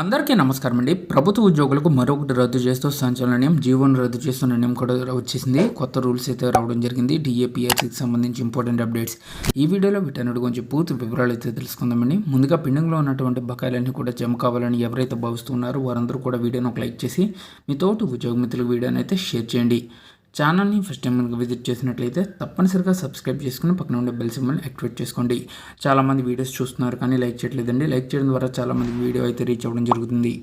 అందరికీ నమస్కారం అండి. ప్రభుత్వ ఉద్యోగులకు మరొకటి రద్దు చేస్తూ సంచలన నిర్ణయం జీవోను రద్దు చేస్తున్న నిర్ణయం కూడా వచ్చేసింది. కొత్త రూల్స్ అయితే రావడం జరిగింది. డిఏపిఎస్సికి సంబంధించి ఇంపార్టెంట్ అప్డేట్స్. ఈ వీడియోలో వీటన్నిటి గురించి పూర్తి వివరాలు అయితే తెలుసుకుందామండి. ముందుగా పెండింగ్లో ఉన్నటువంటి బకాయిలన్నీ కూడా జమ కావాలని ఎవరైతే భావిస్తున్నారో వారందరూ కూడా వీడియోను ఒక లైక్ చేసి మీ తోటి ఉద్యోగ మిత్రులకు వీడియోని అయితే షేర్ చేయండి. ఛానల్ని ఫస్ట్ టైం కనుక విజిట్ చేసినట్లయితే తప్పనిసరిగా సబ్స్క్రైబ్ చేసుకుని పక్కన ఉండే బెల్ సింబల్ని యాక్టివేట్ చేసుకోండి. చాలామంది వీడియోస్ చూస్తున్నారు కానీ లైక్ చేయట్లేదండి. లైక్ చేయడం ద్వారా చాలామంది వీడియో అయితే రీచ్ అవ్వడం జరుగుతుంది.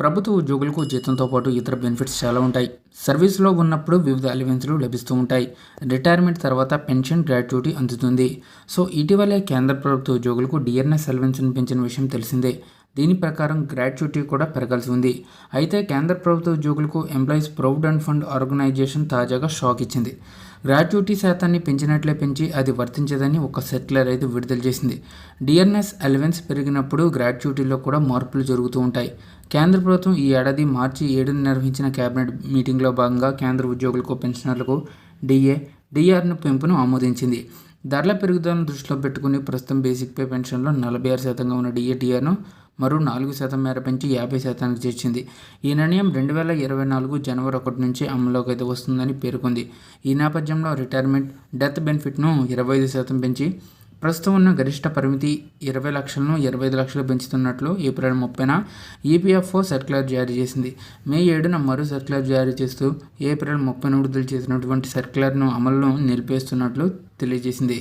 ప్రభుత్వ ఉద్యోగులకు జీతంతో పాటు ఇతర బెనిఫిట్స్ చాలా ఉంటాయి. సర్వీస్లో ఉన్నప్పుడు వివిధ అలవెన్స్లు లభిస్తూ ఉంటాయి. రిటైర్మెంట్ తర్వాత పెన్షన్ గ్రాట్యుటీ అందుతుంది. సో ఇటీవలే కేంద్ర ప్రభుత్వ ఉద్యోగులకు డిఎన్ఎస్ అలవెన్స్ను పెంచిన విషయం తెలిసిందే. దీని ప్రకారం గ్రాట్యుటీ కూడా పెరగాల్సి ఉంది. అయితే కేంద్ర ప్రభుత్వ ఉద్యోగులకు ఎంప్లాయీస్ ప్రొవిడెంట్ ఫండ్ ఆర్గనైజేషన్ తాజాగా షాక్ ఇచ్చింది. గ్రాట్యుటీ శాతాన్ని పెంచినట్లే పెంచి అది వర్తించదని ఒక సర్క్యులర్ అయితే విడుదల చేసింది. డిఎన్ఎస్ అలవెన్స్ పెరిగినప్పుడు గ్రాట్యుటీలో కూడా మార్పులు జరుగుతూ ఉంటాయి. కేంద్ర ప్రభుత్వం ఈ ఏడాది మార్చి ఏడున నిర్వహించిన కేబినెట్ మీటింగ్లో భాగంగా కేంద్ర ఉద్యోగులకు పెన్షనర్లకు డిఏ డిఆర్ను పెంపును ఆమోదించింది. ధరల పెరుగుదలను దృష్టిలో పెట్టుకుని ప్రస్తుతం బేసిక్ పే పెన్షన్లో నలభై ఆరు శాతంగా ఉన్న డిఏటీఆర్ను మరో నాలుగు శాతం మేర పెంచి యాభై శాతానికి చేర్చింది. ఈ నిర్ణయం రెండు వేల ఇరవై నాలుగు జనవరి ఒకటి నుంచి అమల్లోకి అయితే వస్తుందని పేర్కొంది. ఈ నేపథ్యంలో రిటైర్మెంట్ డెత్ బెనిఫిట్ను ఇరవై ఐదు శాతం పెంచి ప్రస్తుతం ఉన్న గరిష్ట పరిమితి ఇరవై లక్షలను ఇరవై ఐదు లక్షలు పెంచుతున్నట్లు ఏప్రిల్ ముప్పైన ఈపీఎఫ్ఓ సర్క్యులర్ జారీ చేసింది. మే ఏడున మరో సర్క్యులర్ జారీ చేస్తూ ఏప్రిల్ ముప్పైన విడుదల చేసినటువంటి సర్క్యులర్ను అమలును నిలిపేస్తున్నట్లు తెలియజేసింది.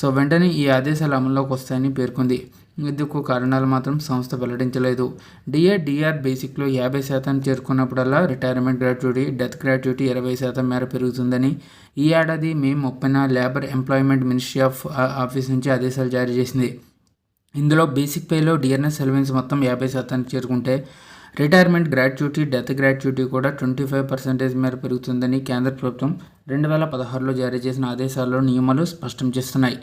సో వెంటనే ఈ ఆదేశాలు అమల్లోకి వస్తాయని పేర్కొంది. ఇందుకు కారణాలు మాత్రం సంస్థ వెల్లడించలేదు. డిఏ డిఆర్ బేసిక్లో యాభై శాతం చేరుకున్నప్పుడల్లా రిటైర్మెంట్ గ్రాట్యుటీ డెత్ గ్రాట్యుటీ ఇరవై శాతం మేర పెరుగుతుందని. ఈ ఏడాది మే ముప్పైన labour employment ministry of office నుంచి ఆదేశాలు జారీ చేసింది. ఇందులో బేసిక్ పేలో డిఆర్ఎస్ అలవెన్స్ మొత్తం యాభై శాతానికి చేరుకుంటే రిటైర్మెంట్ గ్రాట్యుటీ డెత్ గ్రాట్యుటీ కూడా ట్వంటీ ఫైవ్ పర్సెంటేజ్ మేర పెరుగుతుందని కేంద్ర ప్రభుత్వం రెండు వేల పదహారులో జారీ చేసిన ఆదేశాల్లో నియమాలు స్పష్టం చేస్తున్నాయి.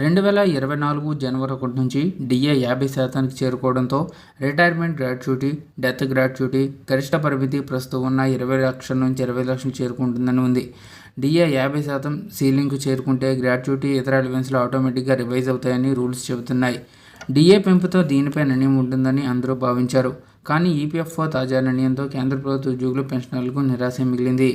రెండు వేల ఇరవై నాలుగు జనవరి ఒకటి నుంచి డిఏ యాభై శాతానికి చేరుకోవడంతో రిటైర్మెంట్ గ్రాట్యుటీ డెత్ గ్రాట్యుటీ గరిష్ట పరిమితి ప్రస్తుతం ఉన్న ఇరవై లక్షల నుంచి ఇరవై లక్షలు చేరుకుంటుందని ఉంది. డిఏ యాభై శాతం సీలింగ్కు చేరుకుంటే గ్రాట్యుటీ ఇతర అలవెన్స్లు ఆటోమేటిక్గా రివైజ్ అవుతాయని రూల్స్ చెబుతున్నాయి. డిఏ పెంపుతో దీనిపై నిర్ణయం ఉంటుందని అందరూ భావించారు. కానీ ఈపీఎఫ్ఓ తాజా నిర్ణయంతో కేంద్ర ప్రభుత్వ ఉద్యోగులు పెన్షనర్లకు నిరాశ మిగిలింది.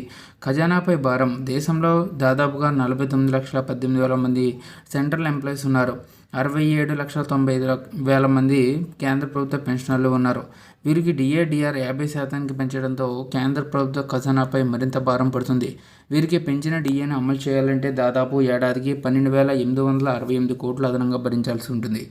ఖజానాపై భారం. దేశంలో దాదాపుగా నలభై తొమ్మిది లక్షల పద్దెనిమిది వేల మంది సెంట్రల్ ఎంప్లాయీస్ ఉన్నారు. అరవై ఏడు లక్షల తొంభై ఐదు వేల మంది కేంద్ర ప్రభుత్వ పెన్షనర్లు ఉన్నారు. వీరికి డిఏడిఆర్ యాభై శాతానికి పెంచడంతో కేంద్ర ప్రభుత్వ ఖజానాపై మరింత భారం పడుతుంది. వీరికి పెంచిన డిఏను అమలు చేయాలంటే దాదాపు ఏడాదికి పన్నెండు వేల ఎనిమిది వందల అరవై ఎనిమిది కోట్లు అదనంగా భరించాల్సి ఉంటుంది.